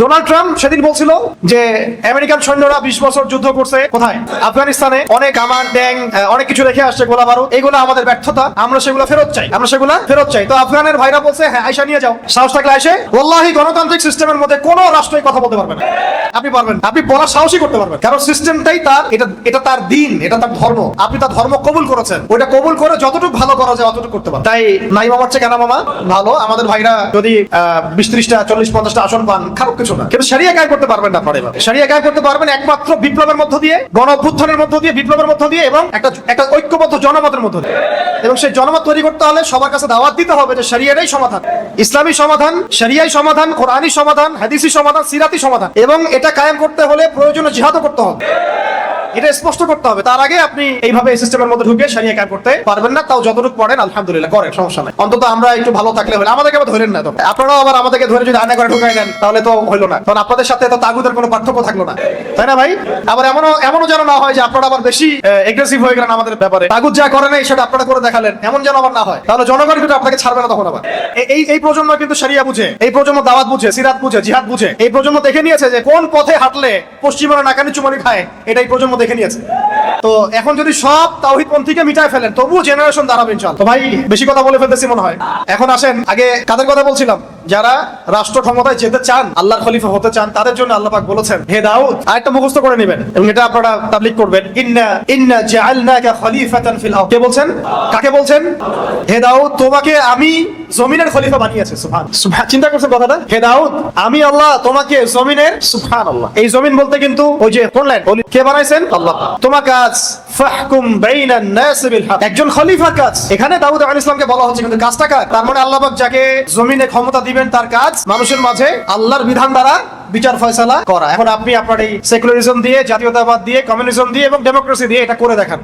Donald Trump সেদিন বলছিল যে আমেরিকান সৈন্যরা বিশ বছর যুদ্ধ করছে। কোথায়? আফগানিস্তানে। অনেক আমার ড্যাং অনেক কিছু রেখে আসছে গোলা বারুদ। এগুলো আমাদের ব্যর্থতা। আমরা সেগুলো ফেরত চাই। আমরা সেগুলো ফেরত চাই। তো আফগানের ভাইরা বলছে হ্যাঁ আয়সা নিয়ে যাও। সাহস থাকলে আইসে ওল্লাহি গণতান্ত্রিক সিস্টেমের মধ্যে কোনো রাষ্ট্রই কথা বলতে পারবে না। আপনি পারবেন আপনি বলার সাহসই করতে পারবেন কারণ সিস্টেমটাই তার, এটা এটা তার দিন, এটা তার ধর্ম। আপনি তার ধর্ম কবুল করেছেন। ওইটা কবুল করে যতটুকু ভালো করা যায় অতটুকু করতে পারেন। তাই নাই মামার চেয়ে কেন মামা? ভালো। আমাদের ভাইরা যদি বিশ ত্রিশটা, চল্লিশ, পঞ্চাশটা আসন পান, খারাপ কিছু না। কিন্তু সারিয়া গায়ে করতে পারবেন না আপনারা সারিয়া গায়ে করতে পারবেন একমাত্র বিপ্লবের মধ্য দিয়ে গণ অভ্যুত্থানের মধ্য দিয়ে, বিপ্লবের মধ্য দিয়ে এবং একটা একটা ঐক্যবদ্ধ জনমতের মধ্য দিয়ে। এবং সেই জনমত তৈরি করতে হলে সবার কাছে দাওয়াত দিতে হবে যে সারিয়াটাই সমাধান। ইসলামী সমাধান সারিয়াই সমাধান কোরআনী সমাধান হাদিসি সমাধান সিরাতি সমাধান। এবং এটা কায়েম করতে হলে প্রয়োজনে জিহাদও করতে হবে। এটা স্পষ্ট করতে হবে। তার আগে আপনি এইভাবে এই সিস্টেমের মধ্যে ঢুকে সারিয়া কায়েম করতে পারবেন না, তাও যতটুকু পড়েন আলহামদুলিল্লাহ, করেন, সমস্যা নাই। অন্তত আমরা একটু ভালো থাকলে হলে। আমাদেরকে আবার ধরেন না তো। আপনারাও আবার আমাদেরকে ধরে যদি আয়না করে ঢুকাই নেন তাহলে তো হইল না। কারণ আপনাদের সাথে তো তাগুদের কোনো পার্থক্য থাকল না। তাই না ভাই? আবার এমনও এমনও যেন না হয় যে আপনারা আবার বেশি এগ্রেসিভ হয়ে গেলেন আমাদের ব্যাপারে। তাগুদ যা করে নাই, সেটা আপনারা করে দেখালেন। এমন যেন আবার না হয়। তাহলে জনগণ কিন্তু আপনাকে ছাড়বে না তখন আবার। এই এই প্রজন্ম কিন্তু সারিয়া বুঝে। এই প্রজন্ম দাওয়াত বুঝে, সিরাত বুঝে, জিহাদ বুঝে। এই প্রজন্ম দেখে নিয়েছে যে কোন পথে হাঁটলে পশ্চিমারা নাকানি চুমানি খায়। এটা এই প্রজন্ম দেখে নিয়েছে তো এখন যদি সব তাওহিদ পন্থীকে মিটায় ফেলেন, তবুও জেনারেশন দাঁড়াবে ইনশাল তো ভাই, বেশি কথা বলে ফেলতেছি মনে হয়। এখন আসেন, আগে কাদের কথা বলছিলাম? যারা রাষ্ট্র ক্ষমতায় যেতে চান, আল্লাহর খলিফা হতে চান, তাদের জন্য আল্লাহ বলেছেন, হে দাউদ, আরেকটা মুখস্থ করে নেবেন এবং এটা আপনারা তাবলিগ করবেন। ইন্না ইন্না জাআলনাকা খলিফাতান ফিল আরদ। কে বলছেন? কাকে বলছেন? হে দাউদ, তোমাকে আমি জমিনের খলিফা বানিয়েছে, সুবহান। সুবহান, চিন্তা করছেন কথাটা? হে দাউদ, আমি আল্লাহ, তোমাকে জমিনের, সুবহানাল্লাহ। এই জমিন বলতে কিন্তু ওই যে কোন লাইন কে বানাইছেন? আল্লাহ। তোমার কাজ, ফাহকুম বাইনান নাস বিল হক একজন খলিফার কাজ। এখানে দাউদ আলাইহিস সালামকে বলা হচ্ছে, কিন্তু কাজটা কার? তার মানে আল্লাহ পাক যাকে জমিনে ক্ষমতা দিবেন, তার কাজ মানুষের মাঝে আল্লাহর বিধান দ্বারা বিচার ফয়সালা করা। এখন আপনি আপনার এই সেকুলারিজম দিয়ে, জাতীয়তাবাদ দিয়ে, কমিউনিজম দিয়ে এবং ডেমোক্রেসি দিয়ে এটা করে দেখান।